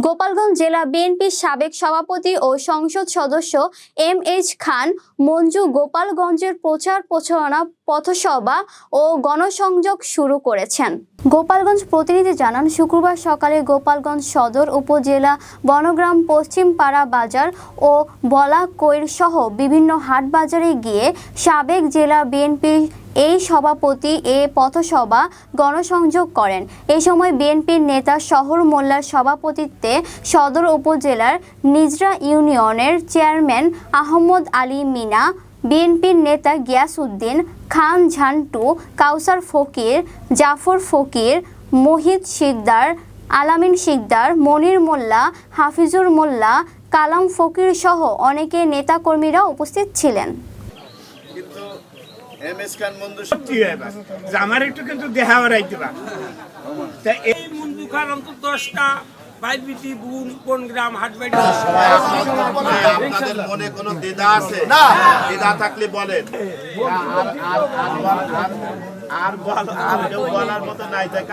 গোপালগঞ্জ জেলা বিএনপির সাবেক সভাপতি ও সংসদ সদস্য এম এইচ খান, মঞ্জু গোপালগঞ্জের প্রচার প্রচারণা পথসভা ও গণসংযোগ শুরু করেছেন। গোপালগঞ্জ প্রতিনিধি জানান, শুক্রবার সকালে গোপালগঞ্জ সদর উপজেলা বনগ্রাম পশ্চিমপাড়া বাজার ও বলাকৈর সহ বিভিন্ন হাট বাজারে গিয়ে সাবেক জেলা বিএনপির এই সভাপতি এ পথসভা গণসংযোগ করেন। এ সময় বিএনপির নেতা শহর মোল্লার সভাপতিত্বে সদর উপজেলার নিজরা ইউনিয়নের চেয়ারম্যান আহমদ আলী মিনা বিএনপির নেতা গিয়াসউদ্দিন খান ঝান্টু কাউসার ফকির জাফর ফকির মোহিত শিকদার আলামিন শিকদার মনির মোল্লা হাফিজুর মোল্লা কালাম ফকির সহ অনেকে নেতাকর্মীরা উপস্থিত ছিলেন। আমার একটু কিন্তু দেহা দিবা এই এই মুন্ডুখার অন্তত দশটা বাইবিটি বুন কোন গ্রাম হাটবাড়ি। আপনাদের মনে কোনো দ্বিধা আছে না দ্বিধা থাকলে বলেন। আর আর আর আর আর বল আর কেউ বলার মতো নাই